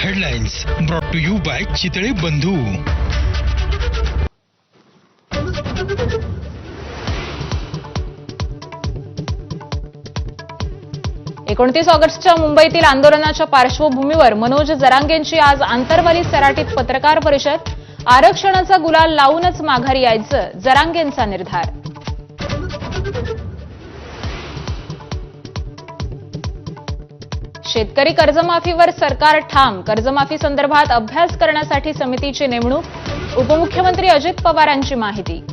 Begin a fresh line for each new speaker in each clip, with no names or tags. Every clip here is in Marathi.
Headlines brought to you by Chitale Bandhu
एकोणतीस ऑगस्टच्या मुंबईतील आंदोलनाच्या पार्श्वभूमीवर मनोज जरांगेंची आज आंतरवाली सराटीत पत्रकार परिषद. आरक्षणाचा गुलाल लावूनच माघारी यायचं जरांगेंचा निर्धार. शेतकरी कर्जमाफीवर सरकार ठाम. कर्जमाफी संदर्भात अभ्यास करण्यासाठी समितीची नेमणूक. उपमुख्यमंत्री अजित पवारांची माहिती.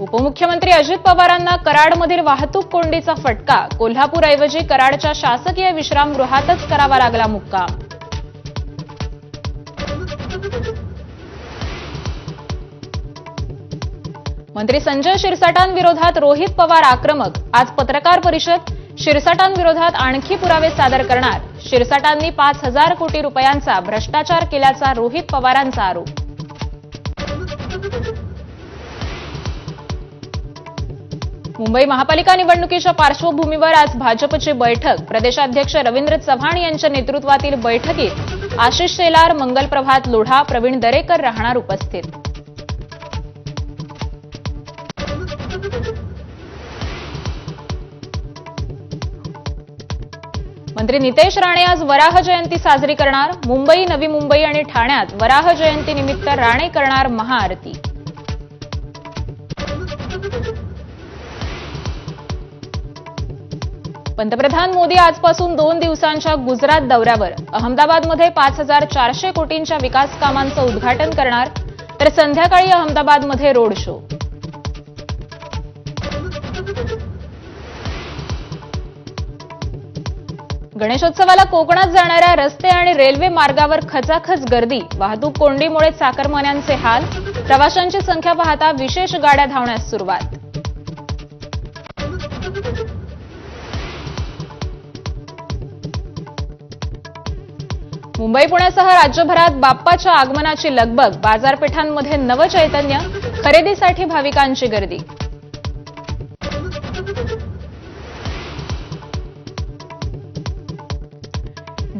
उपमुख्यमंत्री अजित पवारांना कराडमधील वाहतूक कोंडीचा फटका. कोल्हापूरऐवजी कराडच्या शासकीय विश्रामगृहातच करावा लागला मुक्काम. मंत्री संजय शिरसाटांविरोधात रोहित पवार आक्रमक. आज पत्रकार परिषद. शिरसाटांविरोधात आणखी पुरावे सादर करणार. शिरसाटांनी पाच हजार कोटी रुपयांचा भ्रष्टाचार केल्याचा रोहित पवारांचा आरोप. मुंबई महापालिका निवडणुकीच्या पार्श्वभूमीवर आज भाजपची बैठक. प्रदेशाध्यक्ष रवींद्र चव्हाण यांच्या नेतृत्वातील बैठकीत आशिष शेलार मंगलप्रभात लोढा प्रवीण दरेकर राहणार उपस्थित. मंत्री नितेश राणे आज वराह जयंती साजरी करणार. मुंबई नवी मुंबई आणि ठाण्यात वराह जयंती निमित्त राणे करणार महाआरती. पंतप्रधान मोदी आजपासून दोन दिवसांच्या गुजरात दौऱ्यावर. अहमदाबादमध्ये पाच हजार चारशे कोटींच्या विकास कामांचं उद्घाटन करणार. तर संध्याकाळी अहमदाबादमध्ये रोड शो. गणेशोत्सवाला कोकणात जाणाऱ्या रस्ते आणि रेल्वे मार्गावर खचाखच गर्दी. वाहतूक कोंडीमुळे चाकरमान्यांचे हाल. प्रवाशांची संख्या पाहता विशेष गाड्या धावण्यास सुरुवात. मुंबई पुण्यासह राज्यभरात बाप्पाच्या आगमनाची लगबग. बाजारपेठांमध्ये नवचैतन्य. खरेदीसाठी भाविकांची गर्दी.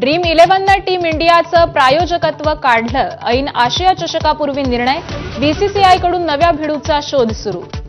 ड्रीम इलेव्हननं टीम इंडियाचं प्रायोजकत्व काढलं. ऐन आशिया चषकापूर्वी निर्णय. बीसीसीआयकडून नव्या भिडूचा शोध सुरू.